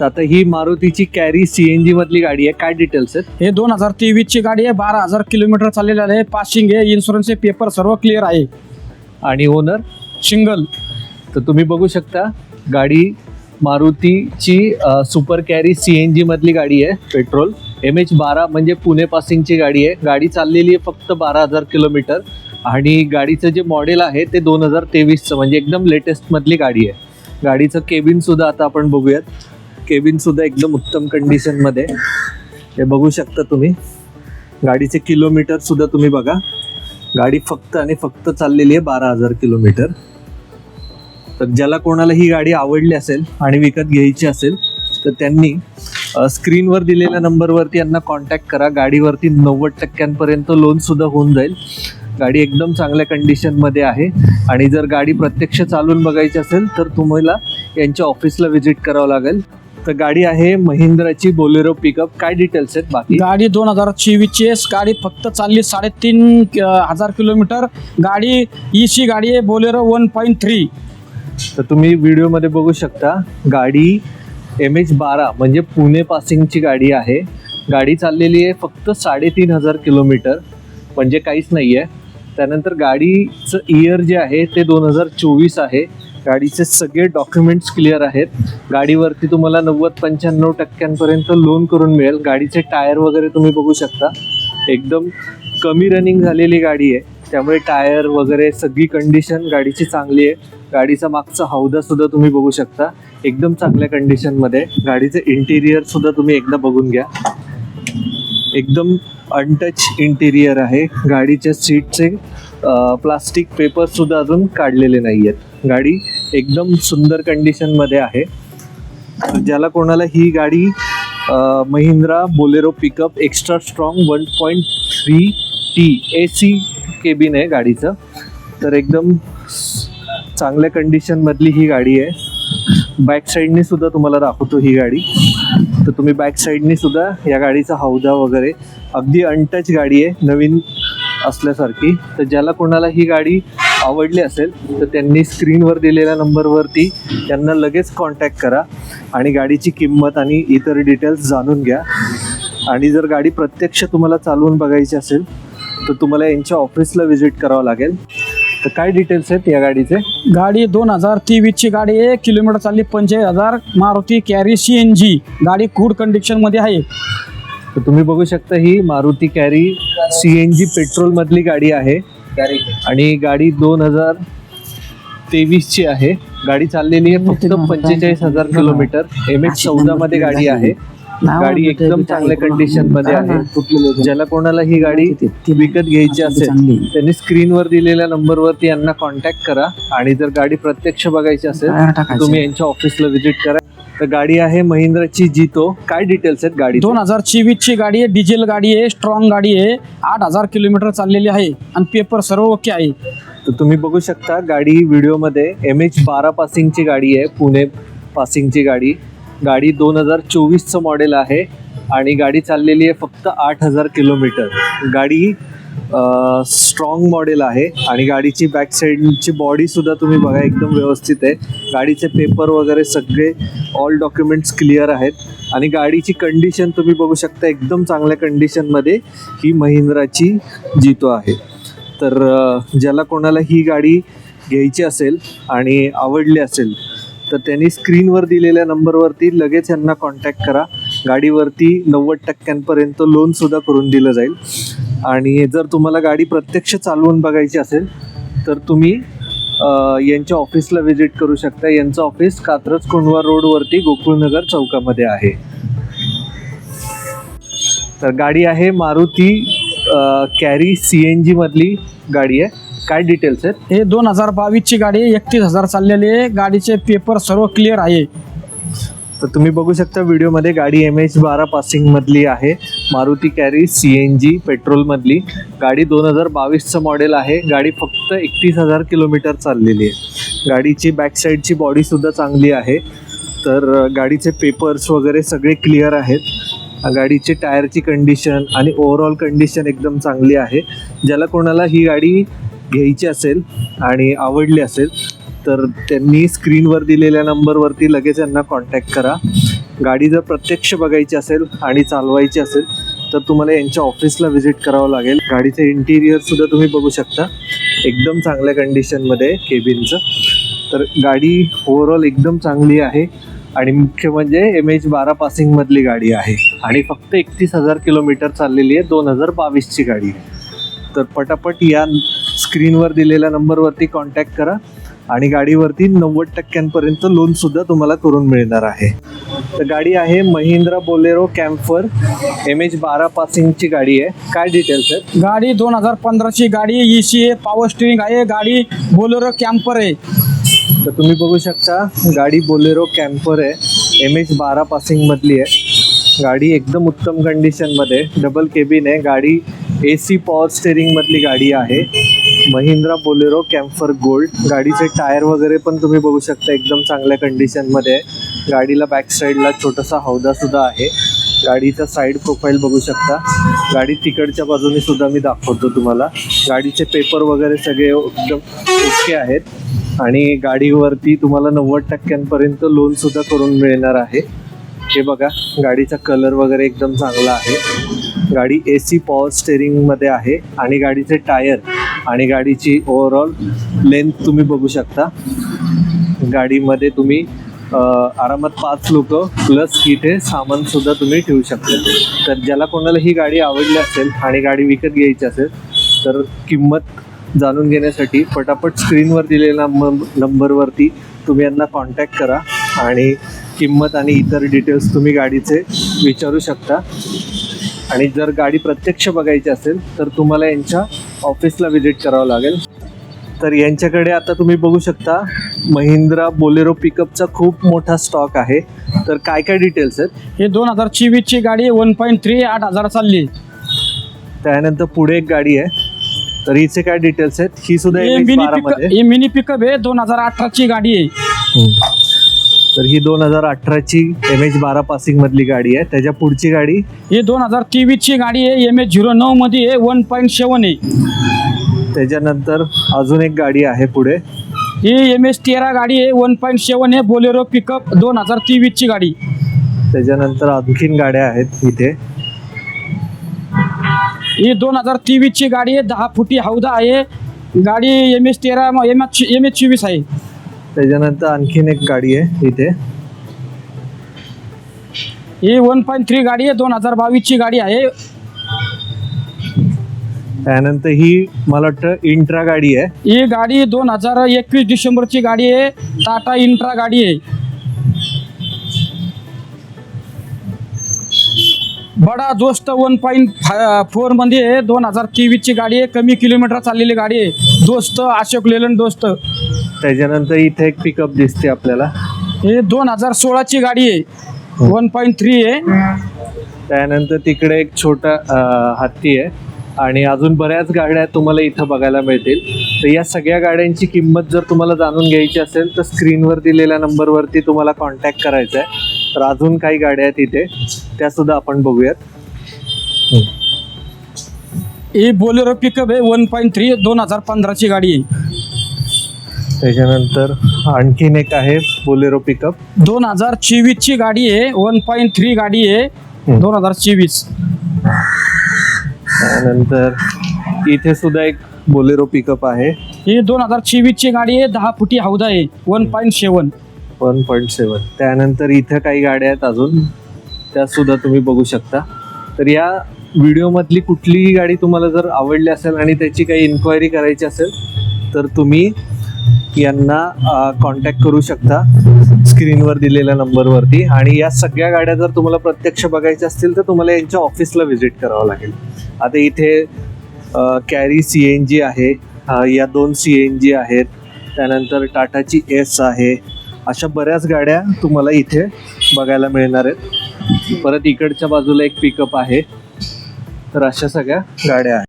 तर आता ही मारुतीची कॅरी सीएनजी मधली गाडी आहे. काय डिटेल्स आहेत? हे दोन हजार तेवीसची गाडी आहे. बारा हजार किलोमीटर चाललेलं आहे. पासिंग आहे इन्शुरन्सचे पेपर सर्व क्लिअर आहे. आणि ओनर सिंगल तर तुम्ही बघू शकता गाडी मारुतीची अ, Super Carry C N G मधली गाडी आहे. पेट्रोल. एम एच बारा म्हणजे पुणे पासिंगची गाडी आहे. गाडी चाललेली आहे फक्त बारा हजार किलोमीटर. आणि गाडीचं जे मॉडेल आहे ते दोन हजार तेवीसचं म्हणजे एकदम लेटेस्ट मधली गाडी आहे. गाडीचं केबिन सुद्धा आता आपण बघूयात. केबिन सुद्धा एकदम उत्तम कंडिशनमध्ये मध्ये. हे बघू शकता तुम्ही. गाडीचे किलोमीटर सुद्धा तुम्ही बघा. गाडी फक्त आणि फक्त चाललेली आहे बारा हजार किलोमीटर तर ज्याला कोणाला ही गाडी आवडली असेल आणि विकत घ्यायची असेल तर त्यांनी स्क्रीनवर दिलेल्या नंबरवरती यांना कॉन्टॅक्ट करा. गाडीवरती नव्वद टक्क्यांपर्यंत लोन सुद्धा होऊन जाईल. गाडी एकदम चांगल्या कंडिशनमध्ये आहे. आणि जर गाडी प्रत्यक्ष चालून बघायची असेल तर तुम्हाला यांच्या ऑफिसला व्हिजिट करावं लागेल. तर गाडी आहे महिंद्राची बोलेरो पिकअप. काय डिटेल्स आहेत बाकी? गाडी दोन हजार चोवीसची आहे गाडी फक्त चालली साडेतीन हजार किलोमीटर. गाडी ई सी गाडी आहे बोलेरो वन पॉईंट थ्री. तर तुम्ही व्हिडिओमध्ये बघू शकता गाडी एम एच बारा म्हणजे पुणे पासिंगची गाडी आहे. गाडी चाललेली आहे फक्त साडेतीन हजार किलोमीटर म्हणजे काहीच नाही आहे त्यानंतर गाडीचं इयर जे आहे ते दोन हजार चोवीस आहे. गाडीचे सगळे डॉक्युमेंट्स क्लिअर आहेत. गाडीवरती तुम्हाला नव्वद पंच्याण्णव टक्क्यांपर्यंत लोन करून मिळेल. गाडीचे टायर वगैरे तुम्ही बघू शकता. एकदम कमी रनिंग झालेली गाडी आहे. त्यामुळे टायर वगैरे सगळी कंडिशन गाडीची चांगली आहे. गाडीचा मागचा हौदा सुद्धा तुम्ही बघू शकता. एकदम चांगल्या कंडिशनमध्ये गाडीचं इंटिरियर सुद्धा तुम्ही एकदा बघून घ्या. एकदम अनटच इंटिरियर आहे. गाडीच्या सीटचे प्लास्टिक पेपर सुद्धा अजून काढलेले नाही आहेत गाडी एकदम सुंदर कंडिशनमध्ये आहे. ज्याला कोणाला ही गाडी Mahindra Bolero pickup extra strong one point three T A C cabin आहे गाडीचं. तर एकदम चांगल्या कंडिशनमधली ही गाडी आहे. बॅक साईडने सुद्धा तुम्हाला दाखवतो ही गाडी. तर तुम्ही बॅक साईडने सुद्धा या गाडीचा हौदा वगैरे अगदी अनटच गाडी आहे नवीन असल्यासारखी. तर ज्याला कोणाला ही गाडी आवडली असेल तर त्यांनी स्क्रीनवर दिलेल्या नंबरवरती त्यांना लगेच कॉन्टॅक्ट करा आणि गाडीची किंमत आणि इतर डिटेल्स जाणून घ्या. आणि जर गाडी प्रत्यक्ष तुम्हाला चालवून बघायची असेल तर तुम्हाला यांच्या ऑफिसला व्हिजिट करावं लागेल. तर काय डिटेल्स आहेत या गाडीचे? गाडी दोन हजार तेवीसची गाडी आहे. किलोमीटर चालली पंचेचाळीस हजार. Maruti Carry C N G. गाडी गुड कंडिशनमध्ये आहे. तर तुम्ही बघू शकता ही Maruti Carry C N G पेट्रोलमधली गाडी आहे. आणि गाडी दोन हजार तेवीसची आहे. गाडी चाललेली आहे फक्त पंचेचाळीस हजार किलोमीटर. एम एच चौदा मध्ये गाडी आहे. गाडी एकदम चांगल्या कंडिशनमध्ये आहे. ज्याला कोणाला ही गाडी विकत घ्यायची असेल त्यांनी स्क्रीनवर दिलेल्या नंबरवरती यांना कॉन्टॅक्ट करा. आणि जर गाडी प्रत्यक्ष बघायची असेल तर तुम्ही यांच्या ऑफिसला व्हिजिट करा. तर गाडी आहे महिंद्राची जितो. काय डिटेल्स आहेत गाडी दोन हजार चोवीसची गाडी आहे डिझेल गाडी आहे स्ट्रॉंग गाडी आहे. आठ हजार किलोमीटर चाललेली आहे आणि पेपर सर्व ओके आहे. तर तुम्ही बघू शकता गाडी व्हिडिओमध्ये एम एच बारा पासिंगची गाडी आहे पुणे पासिंगची गाडी. गाडी दोन हजार चोवीसचं मॉडेल आहे आणि गाडी चाललेली आहे फक्त आठ हजार किलोमीटर. गाडी स्ट्रॉंग मॉडेल आहे आणि गाडीची बॅक साईडची बॉडी सुद्धा तुम्ही बघा एकदम व्यवस्थित आहे. गाडीचे पेपर वगैरे सगळे ऑल डॉक्युमेंट्स क्लिअर आहेत. आणि गाडीची कंडिशन तुम्ही बघू शकता एकदम चांगल्या कंडिशनमध्ये ही महिंद्राची जितो आहे. तर ज्याला कोणाला ही गाडी घ्यायची असेल आणि आवडली असेल तर त्यांनी स्क्रीनवर दिलेल्या नंबरवरती लगेच यांना कॉन्टॅक्ट करा. गाडीवरती नव्वद टक्क्यांपर्यंत लोनसुद्धा करून दिलं जाईल. आणि जर तुम्हाला गाडी प्रत्यक्ष चालवून बघायची असेल तर तुम्ही यांच्या ऑफिसला व्हिजिट करू शकता. यांचं ऑफिस कात्रज कुंडवा रोडवरती गोकुळनगर चौकामध्ये आहे. तर गाडी आहे Maruti Carry C N G मधली गाडी आहे. काय डिटेल्स आहेत? हे दोन हजार बावीसची गाडी आहे एकतीस हजार चाललेली आहे. गाडीचे पेपर सर्व क्लिअर आहे. तर तुम्ही बघू शकता व्हिडिओमध्ये गाडी एम एच बारा पासिंगमधली आहे. Maruti Carry C N G पेट्रोलमधली. गाडी दोन हजार बावीसचं मॉडेल आहे. गाडी फक्त एकतीस हजार किलोमीटर चाललेली आहे. गाडीची बॅक साईडची बॉडीसुद्धा चांगली आहे. तर गाडीचे पेपर्स वगैरे सगळे क्लिअर आहेत. गाडीचे टायरची कंडिशन आणि ओव्हरऑल कंडिशन एकदम चांगली आहे. ज्याला कोणाला ही गाडी घ्यायची असेल आणि आवडली असेल तर त्यांनी स्क्रीनवर दिलेल्या नंबरवरती लगेच यांना कॉन्टॅक्ट करा. गाडी जर प्रत्यक्ष बघायची असेल आणि चालवायची असेल तर तुम्हाला यांच्या ऑफिसला व्हिजिट करावं लागेल. गाडीचं इंटिरियर सुद्धा तुम्ही बघू शकता. एकदम चांगल्या कंडिशनमध्ये केबिनचं तर गाडी ओव्हरऑल एकदम चांगली आहे. आणि मुख्य म्हणजे एम एच बारा पासिंगमधली गाडी आहे. आणि फक्त एकतीस हजार किलोमीटर चाललेली आहे. दोन हजार बावीसची गाडी आहे. तर पटापट या स्क्रीनवर दिलेल्या नंबरवरती कॉन्टॅक्ट करा. आणि गाडीवरती नव्वद टक्क्यांपर्यंत लोनसुद्धा तुम्हाला करून मिळणार आहे. तर गाडी आहे Mahindra Bolero Camper M H बारा पासिंगची गाडी आहे. काय डिटेल्स आहेत? गाडी दोन हजार पंधराची गाडी ई सी आहे पॉवर स्टिअरिंग आहे. गाडी बोलेरो कॅम्पर आहे. तर तुम्ही बघू शकता गाडी बोलेरो कॅम्पर आहे. एम एच बारा पासिंगमधली आहे. गाडी एकदम उत्तम कंडिशनमध्ये डबल केबिन आहे. गाडी ए सी पॉवर स्टेरिंगमधली गाडी आहे. Mahindra Bolero Camper Gold. गाडीचे टायर वगैरे पण तुम्ही बघू शकता एकदम चांगल्या कंडिशनमध्ये आहे. गाडीला बॅक साईडला छोटासा हौदासुद्धा आहे. गाडीचा साईड प्रोफाईल बघू शकता. गाडी तिकडच्या बाजूने सुद्धा मी दाखवतो तुम्हाला. गाडीचे पेपर वगैरे सगळे एकदम ओके आहेत. आणि गाडीवरती तुम्हाला नव्वद टक्क्यांपर्यंत लोन सुद्धा करून मिळणार आहे. हे बघा गाडीचा कलर वगैरे एकदम चांगला आहे. गाडी ए सी पॉवर स्टेअरिंगमध्ये आहे आणि गाडीचे टायर आणि गाडीची ओव्हरऑल लेंथ तुम्ही बघू शकता. गाडीमध्ये तुम्ही आरामात पाच लोक प्लस इथे सामान सुद्धा तुम्ही ठेवू शकता. तर ज्याला कोणाला ही गाडी आवडली असेल आणि गाडी विकत घ्यायची असेल तर किंमत जाणून घेण्यासाठी पटापट स्क्रीनवर दिलेल्या नंबरवरती तुम्ही यांना कॉन्टॅक्ट करा आणि किंमत आणि इतर डिटेल्स तुम्ही गाडीचे विचारू शकता. आणि जर गाडी प्रत्यक्ष बघायची असेल तर तुम्हाला यांच्या ऑफिसला व्हिजिट करावं लागेल. तर यांच्याकडे आता तुम्ही बघू शकता महिंद्रा बोलेरो पिकअपचा खूप मोठा स्टॉक आहे. तर काय काय डिटेल्स आहेत? हे दोन हजार चोवीसची गाडी वन पॉईंट थ्री आठ हजार चालली. त्यानंतर पुढे एक गाडी आहे. तर हिचे काय डिटेल्स आहेत? ही सुद्धा हे मिनी पिकअप हे मिनी पिकअप आहे दोन हजार अठराची गाडी आहे. तर ही दोन हजार अठराची एम एच बारा पासिंग मधली गाडी आहे. त्याच्या पुढची गाडी? ही दोन हजार तेवीसची गाडी आहे. एम एच झिरो नऊ मध्ये आहे. वन पॉईंट सेवन आहे. त्याच्यानंतर अजून एक गाडी आहे पुढे. ही एम एच तेरा गाडी आहे. वन पॉईंट सेवन आहे. बोलेरो पिकअप दोन हजार तेवीसची गाडी. त्याच्यानंतर आणखीन गाड्या आहेत इथे. ही दोन हजार तेवीसची गाडी आहे. दहा फुटी हौदा आहे. गाडी एम एच तेरा एम एच एम एच चोवीस आहे. त्याच्यानंतर आणखीन एक गाडी आहे इथे. ही वन पॉईंट थ्री गाडी आहे दोन हजार बावीसची गाडी आहे. त्यानंतर ही मला वाटतं इंट्रा गाडी आहे. ही गाडी दोन हजार एकवीस डिसेंबरची गाडी आहे टाटा इंट्रा गाडी आहे. बडा दोस्त वन पॉईंट फोरमध्ये दोन हजार तेवीसची गाडी आहे. कमी किलोमीटर चाललेली गाडी आहे. दोस्त अशोक लेलन दोस्त. त्याच्यानंतर इथे एक पिकअप दिसते आपल्याला. हे दोन हजार सोळाची गाडी आहे. वन पॉईंट थ्री आहे. त्यानंतर तिकडे एक छोटा अं, हत्ती आहे. आणि अजून बऱ्याच गाड्या तुम्हाला इथं बघायला मिळतील. तर या सगळ्या गाड्यांची किंमत जर तुम्हाला जाणून घ्यायची असेल तर स्क्रीनवर दिलेल्या नंबरवरती तुम्हाला कॉन्टॅक्ट करायचा आहे. तर अजून काही गाड्या आहेत इथे. त्या सुद्धा आपण बघूयात. ही बोलेरो पिकअप आहे वन पॉईंट थ्री दोन हजार पंधराची गाडी आहे. त्याच्यानंतर आणखीन एक आहे बोलेरो पिकअप दोन हजार चोवीसची गाडी आहे वन पॉईंट थ्री गाडी आहे दोन हजार चोवीस. त्यानंतर इथे सुद्धा एक बोलेरो पिकअप आहे. ही दोन हजार चोवीसची गाडी आहे दहा फुटी हौदा आहे one point seven one point seven त्यानंतर इथं काही गाड्या आहेत अजून. त्या सुद्धा तुम्ही बघू शकता. तर या व्हिडिओमधली कुठलीही गाडी तुम्हाला जर आवडली असेल आणि त्याची काही इन्क्वायरी करायची असेल तर तुम्ही यांना कॉन्टॅक्ट करू शकता स्क्रीनवर दिलेल्या नंबरवरती. आणि या सगळ्या गाड्या जर तुम्हाला प्रत्यक्ष बघायच्या असतील तर तुम्हाला यांच्या ऑफिसला व्हिजिट करावं लागेल. आता इथे कॅरी सी एन जी आहे. या दोन सी एन जी आहेत. त्यानंतर टाटाची एस आहे. अशा बऱ्याच गाड्या तुम्हाला इथे बघायला मिळणार आहेत. परत इकडच्या बाजूला एक पिकअप आहे. तर अशा सगळ्या गाड्या आहेत.